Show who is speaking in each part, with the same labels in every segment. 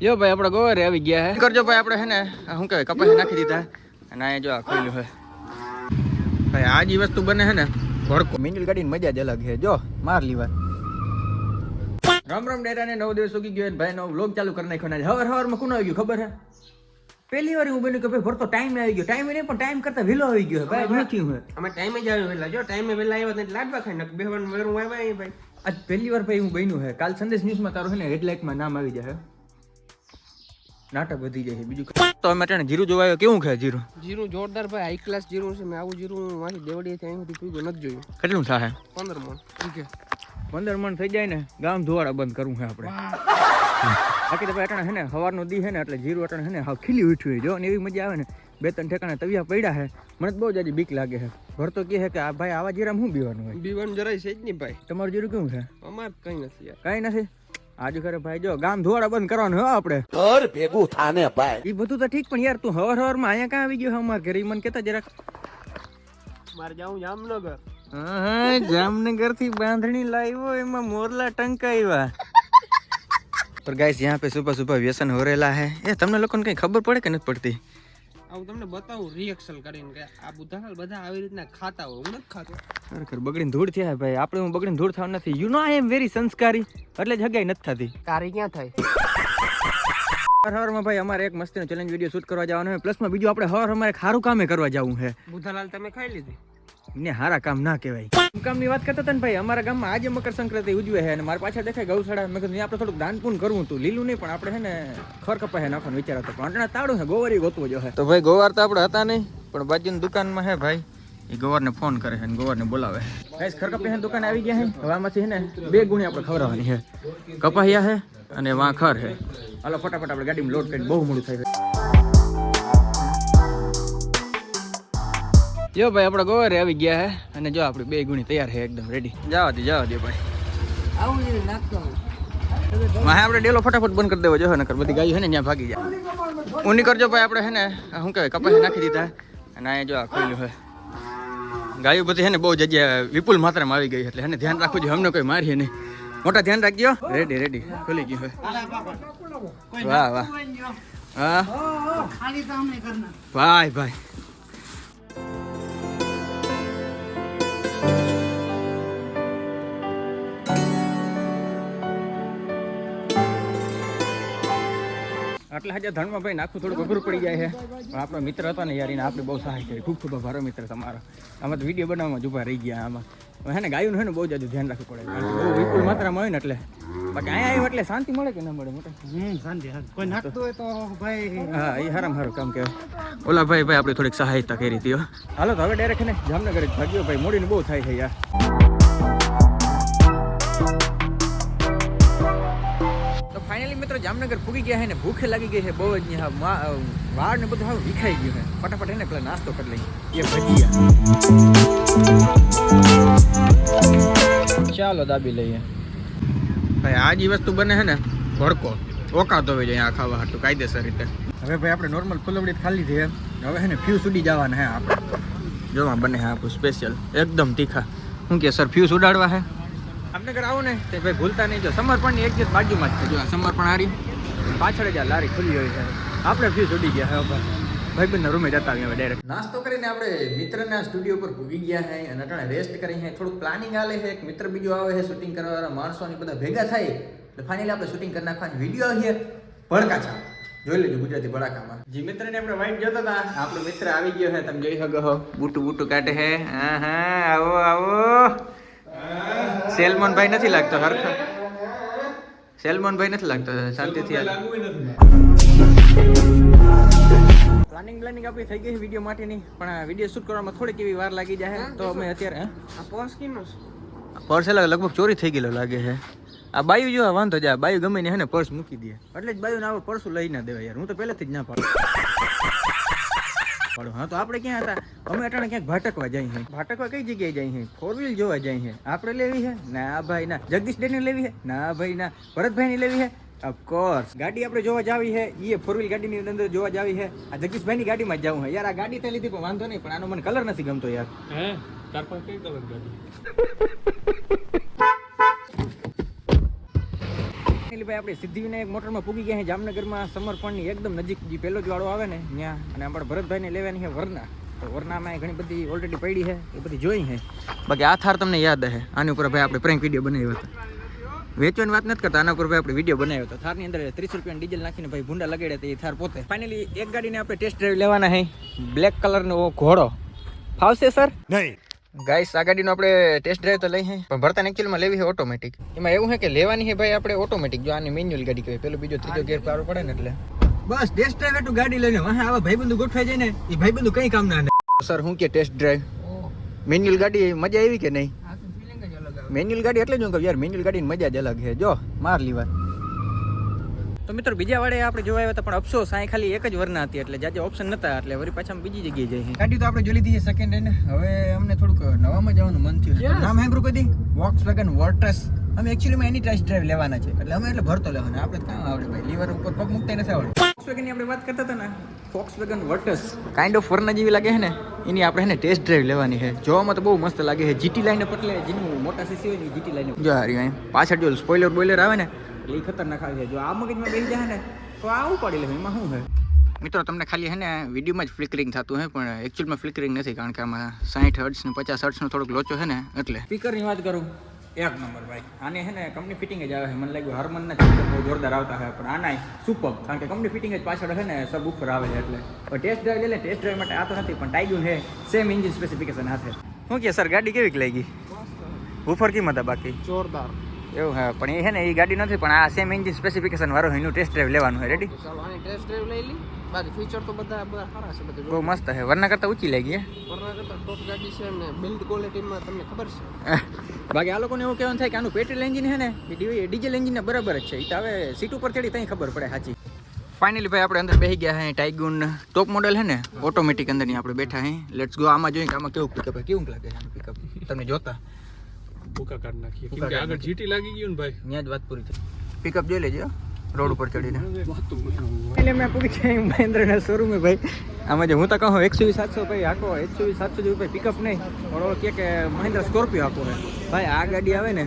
Speaker 1: લ્યો ભાઈ આપણે ગોવારે આવી ગયા હે. કરજો ભાઈ આપણે હે ને શું કહેવાય કપાસ નાખી દીધા અને અહીંયા જો આ ખોલ્યું હે. ભાઈ આ જે વસ્તુ બને હે ને ભડકો. મિનિલ ગાડીની મજા જ અલગ છે જો માર લીવા. રામ રામ ડેરા ને નવ દિવસ ઉગી ગયો ભાઈ નવ વ્લોગ ચાલુ કરી નાખ્યો ને હવાર હવારમાં કોનો આવી ગયું ખબર હે? પહેલી વાર હું બન્યું કે ભાઈ ભરતો ટાઈમ આવી ગયો. ટાઈમ નહીં પણ ટાઈમ કરતા વહેલો આવી ગયો હે. ભાઈ શું થયું હે
Speaker 2: અમે ટાઈમે જ આવ્યો વહેલા. જો ટાઈમે વહેલા આવ્યો તો લાડવા ખાઈ નાખ બેહવાનું વેરું આવ્યા ભાઈ.
Speaker 1: આજ પહેલી વાર ભાઈ હું બન્યું હે. કાલ સંદેશ ન્યૂઝમાં તારું હે ને હેડલાઇટમાં નામ આવી જાય નાટક વધી જાય છે. બીજું તો અમે ત્યાં જીરું જોવા કેવું છે જીરું?
Speaker 2: જીરું જોરદાર ભાઈ. હાઈ ક્લાસ જીરું છે. મેં આવું જીરું મારી દેવડી થી અહીંથી પીવું નથી જોયું.
Speaker 1: કેટલું થાય?
Speaker 2: પંદર મણ. ઠીક છે.
Speaker 1: પંદર મણ થઈ જાય ને ગામ ધોવાડા બંધ કરવું છે આપણે. બાકી તો અટાણે છે ને સવારનો દી છે ને એટલે જીરું અટાણે છે ને હા ખીલી ઉઠ્યું જો ને એવી મજા આવે ને બે ત્રણ ઠેકાણા તવિયા પડ્યા છે. મને તો બહુ જાજી બીક લાગે છે. ભરતો કહે છે કે આ ભાઈ આવા જીરામાં શું બીવાનું હોય?
Speaker 2: બીવાનું જરાય છે જ નહીં ભાઈ.
Speaker 1: તમારું જીરું કેવું છે?
Speaker 2: અમાર કંઈ નથી
Speaker 1: કાંઈ નથી? આજે ખરે ભાઈ જો ગામ ધોવાડા બંધ કરવાનું હો આપણે.
Speaker 3: ઘર ભેગું થાને ભાઈ.
Speaker 1: એ બધું તો ઠીક પણ યાર તું હવાર હવારમાં અહીંયા ક્યાં આવી ગયો અમાર ઘરે? મને કેતા જરાક.
Speaker 2: મારે જાઉં જામનગર.
Speaker 1: હા જામનગરથી બાંધણી લાવ્યો એમાં મોરલા ટંકાવ્યા પર ગાઈસ યહાં પે સુબહ સુબહ વ્યસન હો રહેલા હે. એ તમને લોકોને કઈ ખબર પડે કે નથી પડતી?
Speaker 2: આવું તમને બતાવું રિએક્શન કરીને કે આ બુધાલાલ બધા આવી રીતના ખાતા હોય હું નથી ખાતો.
Speaker 1: ખરેખર બગડીને ધૂળ થયા ભાઈ આપણે હું બગડીને ધૂળ થવાનું નથી. You know I am very સંસ્કારી એટલે જગ્યાએ નથી થતી.
Speaker 2: કારી ક્યાં થાય
Speaker 1: હર હવારમાં ભાઈ અમારે એક મસ્તીનો ચેલેન્જ વીડિયો શૂટ કરવા જવાનો છે. પ્લસમાં બીજું આપણે હર અમારે ખારું કામે કરવા જવું છે.
Speaker 2: બુધાલાલ તમે ખાઈ લીધી?
Speaker 1: ને હારા કામ ના કહેવાય. કામની વાત કરતા હતા ને ભાઈ અમારા ગામમાં આજે મકર સંક્રાંતિ ઉજવે છે અને મારા પાછળ દેખાય ગૌશાળા. મેં કીધું આપણે થોડુંક દાન પૂન કરવું હતું લીલું નહીં પણ આપણે છે ને ખર કપાય નાખવાનો વિચાર હતો. પણ અટણા તાળું છે ગોવારી ગોતવો જો તો ભાઈ ગોવાર તો આપણે હતા નહીં પણ બાજુની દુકાનમાં હે ભાઈ એ ગોવારને ફોન કરે છે અને ગોવારને બોલાવે. ગાઈસ ખર કપાય દુકાન આવી ગયા છે. હવામાંથી છે ને બે ગુણી આપણે ખવડાવવાની છે. કપાહિયા છે અને વાં ખર છે. હાલો ફટાફટ આપણે ગાડીમાં લોડ કરીને બહુ મોડું થાય જો ભાઈ આપણે ગોવારે આવી ગયા હે. અને જો આપણી બે ગુણી તૈયાર છે એકદમ રેડી જવા દે જવા દે ભાઈ.
Speaker 2: આવું છે નાખતો
Speaker 1: માહે આપણે ડેલો ફટાફટ બંધ કરી દેવો જો નકર બધી ગાયો છે ને ત્યાં ભાગી જાય. ઉની કરજો ભાઈ આપણે છે ને શું કહેવાય કપાસ નાખી દીધા. અને અહીંયા જો આ ખોલ્યું હોય ગાયો બધી છે ને બહુ જગ્યા વિપુલ માત્રામાં આવી ગઈ એટલે એને ધ્યાન રાખવું જોઈએ અમને કોઈ મારીએ નહીં. મોટા ધ્યાન રાખજો. રેડી રેડી ખુલી ગયું હોય વાહ વાહ. હા. ભાઈ ભાઈ. આટલા હજાર ધણમાં ભાઈ નાખું થોડું અઘરું પડી જાય છે. પણ આપણો મિત્ર હતો ને યાર એને આપણે બહુ સહાય કરી. ખૂબ ખૂબ આભાર મિત્ર તમારો. આમાં તો વીડિયો બનાવવામાં જ ઊભા રહી ગયા આમાં. હે ને ગાયું હોય ને બહુ જાજુ ધ્યાન રાખવું પડે. બહુ વિપુલ માત્રામાં હોય ને એટલે. બાકી અહીંયા આવ્યું એટલે શાંતિ મળે કે ના મળે મોટા?
Speaker 2: શાંતિ કોઈ નાખતું હોય તો ભાઈ
Speaker 1: હા એ હારામ હારું કામ કહેવાય. ઓલા ભાઈ ભાઈ આપણે થોડીક સહાયતા કરી હતી. હાલો તો હવે ડાયરેક્ટ ને જામનગર જ ભાગ્યો. ભાઈ મોડીને બહુ થાય છે યાર. ફાઇનલી મિત્રો જામનગર પૂગી ગયા છે ને ભૂખે લાગી ગઈ છે બહુ જ ને હા મા- અ, વાળ ને બધું હાવ વિખાઈ ગયું છે ફટાફટ એને પેલા નાસ્તો કરી લઈએ. એ ભજીયા. ચાલો દાબી લઈએ. ભાઈ આ જે વસ્તુ બને છે ને ભડકો. ઓકાતો હોય અહીંયા ખાવા હાટું કાયદેસર રીતે. હવે ભાઈ આપણે નોર્મલ ફૂલવડી ખાલી છે હવે છે ને ફ્યુઝ ઉડી જવાના હે આપણે. જોવા બને છે આપણું સ્પેશિયલ એકદમ તીખા. શું કે સર ફ્યુઝ ઉડાડવા હે? જામનગર આવો ને તે ભાઈ ભૂલતા નહીં. જો સમર્પણની એક દિવસ બાજુમાં જ છે. જો આ સમર્પણ હારી. પાછળ જ આ લારી ખુલ્લી હોય છે. આપણે ફ્યુઝ ઉડી ગયા હવે ભાઈબંધના રૂમે જતા હવે ડાયરેક્ટ નાસ્તો કરીને આપણે મિત્રના સ્ટુડિયો પર ભૂગી ગયા છે અને અટાણે રેસ્ટ કરી છે થોડુંક પ્લાનિંગ આલે છે એક મિત્ર બીજો આવે છે શૂટિંગ કરવાવાળા માણસોની બધા ભેગા થાય. એટલે ફાઇનલી આપણે શૂટિંગ કરી નાખવાની વીડિયો છા જોઈ લેજો ગુજરાતી ભડાકામાં. જે મિત્રને આપણે વાઇટ જોતા હતા આપણો મિત્ર આવી ગયો છે તમે જોઈ શકો છો. બુટુ બુટુ કાઢે છે હા હા આવો આવો. સેલમોન ભાઈ નથી લાગતો હરખા. સેલમોન ભાઈ નથી લાગતો શાંતિથી હાલ. પ્લાનિંગ પ્લાનિંગ આપણી થઈ ગઈ છે વીડિયો માટેની પણ આ વીડિયો શૂટ કરવામાં થોડીક એવી વાર લાગી જાય તો અમે અત્યારે
Speaker 2: આ પોસ કિનો
Speaker 1: પર્સ લગભગ ચોરી થઈ ગયેલો લાગે છે. આ બાયુ જો વાંધો જા બાયુ ગમે ને હે ને પર્સ મૂકી દે. એટલે જ બાયુ ના પર્સ લઈ ના દેવાય યાર હું તો પહેલેથી જ ના પાડું. પાડું. હા, તો આપણે ક્યાં હતા? અમે અટાણે ક્યાંક ભાટકવા જઈએ ભાટકવા કઈ જગ્યાએ જઈએ ફોર વ્હીલ જોવા જઈએ આપણે લેવી છે ના, ભાઈ, ના. જગદીશ ડેની લેવી છે ના, ભાઈ, ના. ભરતભાઈ ની લેવી છે ઓફકોર્સ ગાડી આપણે જોવા જાવી છે એ ફોર વ્હીલ ગાડીની અંદર જોવા જાવી છે આ જગદીશભાઈની ગાડીમાં જવું છે યાર, આ ગાડી તો લીધી પણ વાંધો નહીં, પણ આનો મને કલર નથી ગમતો યાર.
Speaker 2: હે? તાર પાસે કઈ કલર ગાડી?
Speaker 1: ભાઈ, આપણે સિદ્ધિવિનાયક મોટરમાં પૂગી ગયા જામનગરમાં સમર્પણની એકદમ નજીક જે પહેલો જ વાળો આવે ને, ત્યાં. અને આપણે ભરતભાઈને લેવાની છે વરના. તો વરનામાં ઘણી બધી ઓલરેડી પડી છે, એ બધી જોઈ છે. બાકી આ થાર તમને યાદ હે. આની ઉપર ભાઈ આપણે પ્રેન્ક વીડિયો બનાવ્યો હતો. વેચવાની વાત નથી કરતા, આના ઉપર ભાઈ આપણે વીડિયો બનાવ્યો હતો. થારની અંદર ત્રીસ રૂપિયા ડીઝલ નાખીને ભાઈ ભૂંડા લગાડ્યા હતા, એ થાર પોતે. ફાઇનલી એક ગાડીને આપણે ટેસ્ટ ડ્રાઈવ લેવાના છે. બ્લેક કલરનો ઘોડો. ફાવશે સર
Speaker 3: નહીં.
Speaker 1: ગાઈસ આ ગાડીનો આપણે ટેસ્ટ ડ્રાઈવ તો લઈ હે પણ ભરતા એકચ્યુઅલમાં લેવી છે ઓટોમેટિક એમાં એવું છે કે લેવાની છે ભાઈ આપણે ઓટોમેટિક જો આની મેન્યુઅલ ગાડી કહેવાય. પેલો બીજો ત્રીજો ગેર પાડવો પડે ને એટલે. બસ ટેસ્ટ ડ્રાઈવ એટલું ગાડી લઈને વાહ આવા ભાઈબંધુ ગોઠવાઈ જાય ને એ ભાઈબંધુ કઈ કામ ના સર હું કે ટેસ્ટ ડ્રાઈવ મેન્યુઅલ ગાડી મજા આવી કે નહીં? મેન્યુઅલ ગાડી એટલે જ હું કહું યાર મેન્યુઅલ ગાડીની મજા જ અલગ છે જો માર લીવા તો મિત્રો બીજા વાળે આપણે જોવા આવ્યા હતા પણ અફસોસ અહીં ખાલી એક જ વરના હતી એટલે જાજે ઓપ્શન નતા એટલે વળી પાછા બીજી જગ્યાએ જઈએ ગાડી તો આપણે જોઈ લીધી છે સેકન્ડ હેન્ડ હવે અમને થોડુંક નવામાં જવાનું મન થયું. નામ સાંભળ્યું કદી વોક્સ વેગન વોટ્રસ અમે એકચ્યુઅલીમાં એની ટેસ્ટ ડ્રાઈવ લેવાના છે. એટલે અમે એટલે ભરતો લેવાનો. આપણે કામ આવડે ભાઈ. લીવર ઉપર પગ મૂકતા નથી આવડે ફોક્સ વેગનની આપણે વાત કરતા હતા ને? Volkswagen Virtus kind of Verna જેવી લાગે છે ને? એની આપણે ને ટેસ્ટ ડ્રાઈવ લેવાની છે. જોવામાં તો બહુ મસ્ત લાગે છે. જીટી લાઈને પટલે જેનું મોટા સીસી હોય ને જીટી લાઈને જો હારી પાછળ જો સ્પોઈલર બોઈલર આવે ને એટલે એ ખતરનાક આવી છે. જો આ મગજમાં બેસી જાય ને તો આ ઉપાડી લે એમાં શું છે? મિત્રો તમને ખાલી હે ને વિડીયોમાં જ ફ્લિકરિંગ થતું હે પણ એકચ્યુઅલમાં ફ્લિકરિંગ નથી કારણ કે આમાં સાઠ હર્ટ્સ ને પચાસ હર્ટ્સનો થોડોક લોચો છે ને એટલે. સ્પીકરની વાત કરું? એક નંબર ભાઈ. આને હે ને કંપની ફિટિંગ જ આવે છે. મને લાગ્યું હરમનના સ્પીકર બહુ જોરદાર આવતા હોય પણ આના સુપર કારણ કે કંપની ફિટિંગ જ પાછળ છે ને સબ ઉપર આવે છે એટલે. પણ ટેસ્ટ ડ્રાઈવ લે ટેસ્ટ ડ્રાઈવ માટે આ તો નથી પણ ટાઈગુન હે સેમ ઇન્જિન સ્પેસિફિકેશન હાથે. શું કે સર ગાડી કેવી લાગી? ઉપર કિંમત હતા બાકી?
Speaker 2: જોરદાર.
Speaker 1: એવું હા. પણ એ છે ને એ ગાડી નથી પણ આ સેમ એન્જિન સ્પેસિફિકેશન વાળો એનું ટેસ્ટ ડ્રાઈવ લેવાનું છે. રેડી
Speaker 2: ચાલો આની ટેસ્ટ ડ્રાઈવ લઈ લી. બાકી ફીચર તો બધા બધા સારા છે બધા
Speaker 1: બહુ મસ્ત છે. વરના કરતાં ઊંચી લાગી
Speaker 2: વરના કરતા ટોપ ગાડી છે ને બિલ્ડ ક્વોલિટીમાં તમને ખબર છે?
Speaker 1: બાકી આ લોકોને એવું કહેવાનું થાય કે આનું પેટ્રોલ એન્જિન છે ને એ ડી- ડીઝલ એન્જિન બરાબર જ છે. એ તો હવે સીટ ઉપર ચડી ત્યાં ખબર પડે સાચી. ફાઇનલી ભાઈ આપણે અંદર બેસી ગયા હે. ટાઈગુન ટોપ મોડલ છે ને ઓટોમેટિક અંદરની આપણે બેઠા હે. લેટ્સ ગો આમાં જોઈએ કે આમાં કેવું પિકઅપ કેવું લાગે છે આનું પિકઅપ તમને જોતા?
Speaker 4: ભૂકા કાઢી નાખીએ.
Speaker 1: ભૂકા
Speaker 4: કેમ કે આગળ
Speaker 1: કાઢી
Speaker 4: જીટી લાગી ગયું ને ભાઈ.
Speaker 1: ત્યાં જ વાત પૂરી થઈ. પિકઅપ જોઈ લેજો રોડ ઉપર ચડીને.
Speaker 4: વાતું બનાવવું.
Speaker 1: એટલે મેં પૂરી છે મહેન્દ્રના શોરૂમે ભાઈ. આમાં જે હું તો કહું એકસો વીસ સાતસો ભાઈ આખો એકસો વીસ સાતસો જેવું ભાઈ પિકઅપ નહીં. પણ ઓલો કહે કે મહિન્દ્રા સ્કોર્પિયો આપો છે ભાઈ આ ગાડી આવે ને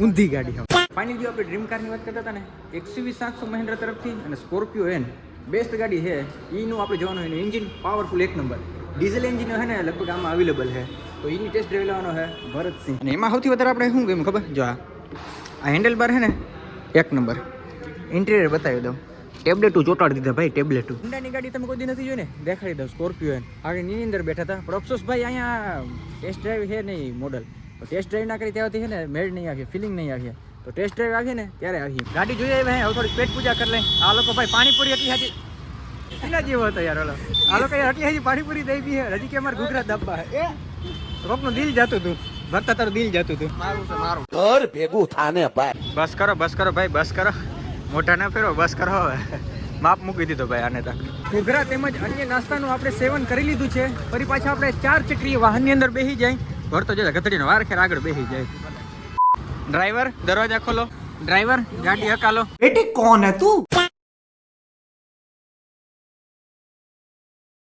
Speaker 1: ઊંધી ગાડી આવે. ફાઇનલ જો આપણે ડ્રીમ કારની વાત કરતા હતા ને એકસો વીસ સાતસો મહિન્દ્રા તરફથી અને સ્કોર્પિયો એન બેસ્ટ ગાડી છે. એનું આપણે જોવાનું એનું એન્જિન પાવરફુલ એક નંબર ડીઝલ એન્જિન છે ને લગભગ આમાં અવેલેબલ છે. તો એની ટેસ્ટ ડ્રાઈવ લેવાનો છે ભરતસિંહ. અને એમાં સૌથી વધારે આપણે શું ગયું ખબર? જો આ આ હેન્ડલ બાર છે ને એક નંબર ઇન્ટિરિયર બતાવી દઉં. ટેબલેટ ચોટાડી દીધા ભાઈ ટેબલેટ હુંડાની ગાડી તમે કોઈ નથી જોઈ ને દેખાડી દઉં સ્કોર્પિયો આગળ એની અંદર બેઠા હતા. પણ અફસોસ ભાઈ અહીંયા ટેસ્ટ ડ્રાઈવ છે નહીં મોડલ તો ટેસ્ટ ડ્રાઈવ ના કરી ત્યાંથી છે ને મેળ નહીં આવી ફિલિંગ નહીં આવી તો ટેસ્ટ ડ્રાઈવ આવી ને ત્યારે આવી ગાડી જોઈએ હવે હવે પેટ પૂજા કરી લઈ. આ લોકો ભાઈ પાણીપુરી હતી હાજી. એના જેવો હતો યાર ઓલો. આ લોકો હાજી પાણીપુરી દઈ હે. હજી કે અમારે ગુજરાત દબ્બા એ કોકનું દિલ જતું હતું ભરતા તારું દિલ જતું હતું
Speaker 2: મારું છે મારું.
Speaker 3: ઘર ભેગું થાને ભાઈ.
Speaker 1: બસ કરો બસ કરો ભાઈ બસ કરો. મોટા ના ફેરો બસ કરો હવે. માપ મૂકી દીધો ભાઈ આને તક ઘૂઘરા તેમજ અન્ય નાસ્તાનું આપણે સેવન કરી લીધું છે. ફરી પાછા આપણે ચાર ચક્રીય વાહનની અંદર બેસી જાય. ભરતો જતા ગધડીનો વાર ખેર આગળ બેસી જાય. ડ્રાઈવર દરવાજા ખોલો. ડ્રાઈવર ગાડી હકાલો.
Speaker 3: બેટી કોણ હે તું?